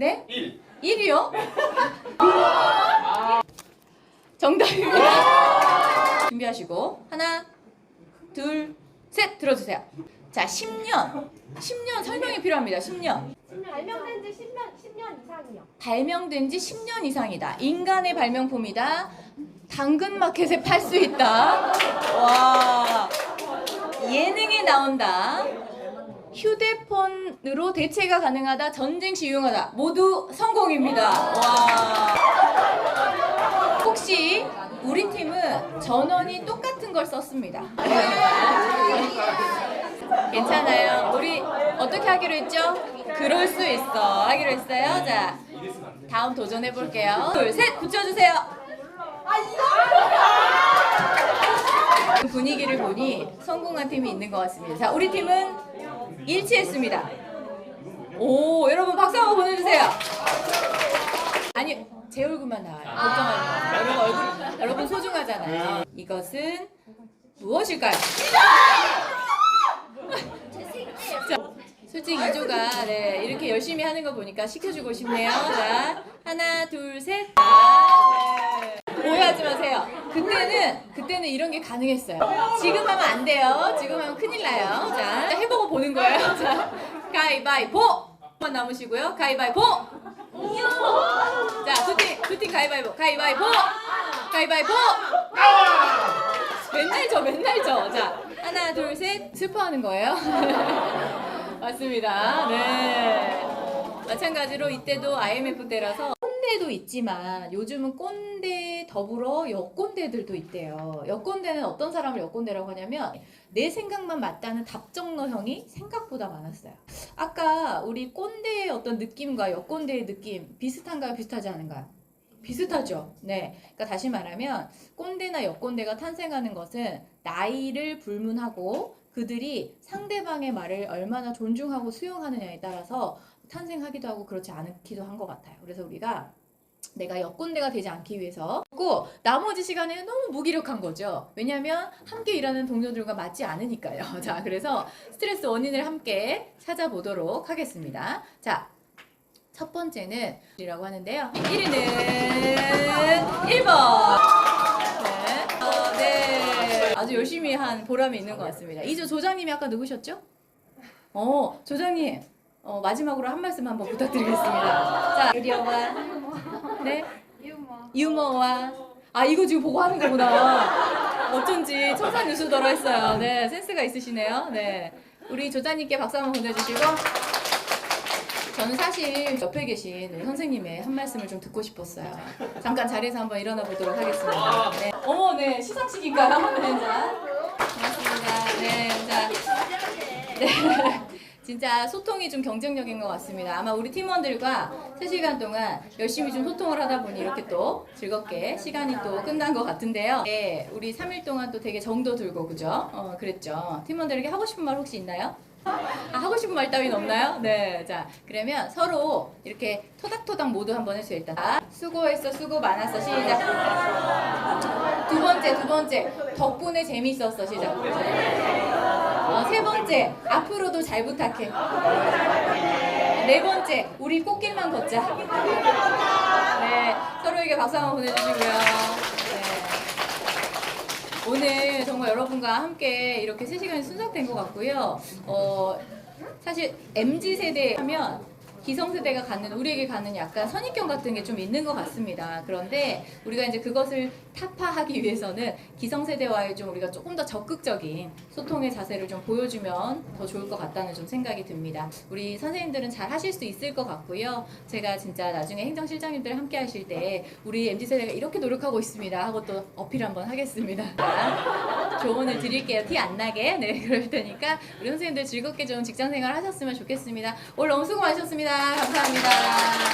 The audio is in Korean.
네? 1. 1이요? 정답입니다. 준비하시고 하나, 둘, 셋 들어주세요. 자, 10년. 10년 설명이 필요합니다. 10년. 발명된 지 10년, 10년 이상이요. 발명된 지 10년 이상이다. 인간의 발명품이다. 당근마켓에 팔 수 있다. 와. 예능에 나온다. 휴대폰으로 대체가 가능하다. 전쟁 시 유용하다. 모두 성공입니다. 와. 혹시 우리 팀은 전원이 똑같은 걸 썼습니다. 괜찮아요. 우리 어떻게 하기로 했죠? 그럴 수 있어. 하기로 했어요. 자, 다음 도전해 볼게요. 둘, 셋, 붙여주세요. 분위기를 보니 성공한 팀이 있는 것 같습니다. 자, 우리 팀은 일치했습니다. 오, 여러분 박수 한번 보내주세요. 아니, 제 얼굴만 나와요. 걱정하지 마세요. 여러분 얼굴, 여러분 소중하잖아요. 이것은 무엇일까요? 자, 솔직히 이조가 네, 이렇게 열심히 하는 거 보니까 시켜주고 싶네요. 자, 하나, 둘, 셋. 아, 네. 오해하지 마세요. 그때는 그때는 이런 게 가능했어요. 지금 하면 안 돼요. 지금 하면 큰일 나요. 자, 해보고 보는 거예요. 자, 가위바위보. 만 남으시고요. 가위바위보. 자, 두팀 두팀 가위바위보. 가위바위보. 가위바위보. 맨날 져, 맨날 져. 자, 하나, 둘, 셋. 슬퍼하는 거예요. 맞습니다. 네. 마찬가지로 이때도 IMF 때라서 꼰대도 있지만 요즘은 꼰대 더불어 여꼰대들도 있대요. 여꼰대는 어떤 사람을 여꼰대라고 하냐면 내 생각만 맞다는 답정너형이 생각보다 많았어요. 아까 우리 꼰대의 어떤 느낌과 여꼰대의 느낌 비슷한가요? 비슷하지 않은가요? 비슷하죠. 네. 그러니까 다시 말하면 꼰대나 여꼰대가 탄생하는 것은 나이를 불문하고 그들이 상대방의 말을 얼마나 존중하고 수용하느냐에 따라서 탄생하기도 하고 그렇지 않기도 한 것 같아요. 그래서 우리가 내가 여꼰대가 되지 않기 위해서 고 나머지 시간에 너무 무기력한 거죠. 왜냐하면 함께 일하는 동료들과 맞지 않으니까요. 자, 그래서 스트레스 원인을 함께 찾아보도록 하겠습니다. 자, 첫 번째는 이라고 하는데요. 1위는 1번. 네. 어, 네. 아주 열심히 한 보람이 있는 것 같습니다. 이조 조장님이 아까 누구셨죠? 어, 조장님. 어, 마지막으로 한 말씀 한번 부탁드리겠습니다. 자, 유리어와 네. 유머. 유머와 아 이거 지금 보고 하는 거구나. 어쩐지 청산유수더러 했어요. 네, 센스가 있으시네요. 네, 우리 조자님께 박수 한번 보내주시고 저는 사실 옆에 계신 우리 선생님의 한 말씀을 좀 듣고 싶었어요. 잠깐 자리에서 한번 일어나 보도록 하겠습니다. 네. 어머, 네, 시상식인가요? 네, 자, 고맙습니다. 네, 자, 네. 진짜 소통이 좀 경쟁력인 것 같습니다. 아마 우리 팀원들과 3시간 동안 열심히 좀 소통을 하다 보니 이렇게 또 즐겁게 시간이 또 끝난 것 같은데요. 네, 우리 3일 동안 또 되게 정도 들고, 그죠? 어, 그랬죠. 팀원들에게 하고 싶은 말 혹시 있나요? 아, 하고 싶은 말 따위는 없나요? 네. 자, 그러면 서로 이렇게 토닥토닥 모두 한번 해주세요, 일단. 아, 수고했어, 수고 많았어. 시작. 두 번째, 두 번째. 덕분에 재밌었어. 시작. 어, 세 번째, 앞으로도 잘 부탁해. 네 번째, 우리 꽃길만 걷자. 네, 서로에게 박수 한번 보내주시고요. 네. 오늘 정말 여러분과 함께 이렇게 3시간이 순삭된 것 같고요. 어, 사실 MZ 세대 하면 기성세대가 갖는 우리에게 갖는 약간 선입견 같은 게 좀 있는 것 같습니다. 그런데 우리가 이제 그것을 타파하기 위해서는 기성세대와의 좀 우리가 조금 더 적극적인 소통의 자세를 좀 보여주면 더 좋을 것 같다는 좀 생각이 듭니다. 우리 선생님들은 잘 하실 수 있을 것 같고요. 제가 진짜 나중에 행정실장님들 함께 하실 때 우리 MZ 세대가 이렇게 노력하고 있습니다 하고 또 어필 한번 하겠습니다. 조언을 드릴게요. 티 안 나게. 네, 그럴 테니까 우리 선생님들 즐겁게 좀 직장 생활 하셨으면 좋겠습니다. 오늘 너무 수고 많으셨습니다. 감사합니다. 네.